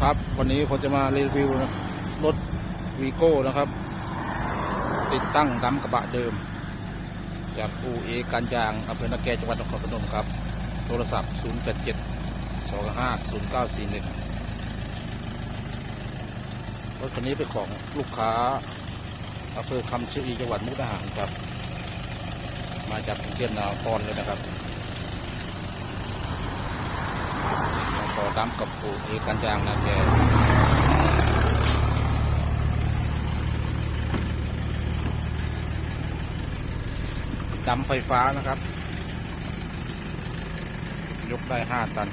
ครับ วันนี้ผมจะมารีวิวรถวีโก้นะครับ ติดตั้งดำกระบะเดิม จากอูเอการยางอำเภอนาแกจังหวัดนครพนมครับ โทรศัพท์ 0 8 7 2 5 0 9 4 1 รถคันนี้เป็นของลูกค้าอำเภอคำชะอีจังหวัดมุกดาหารครับ มาจากกรุงเทพนครเลยนะครับ ต่อดำกับปูเอกันยางนะแกดำไฟฟ้านะครับ ยกได้ห้าตัน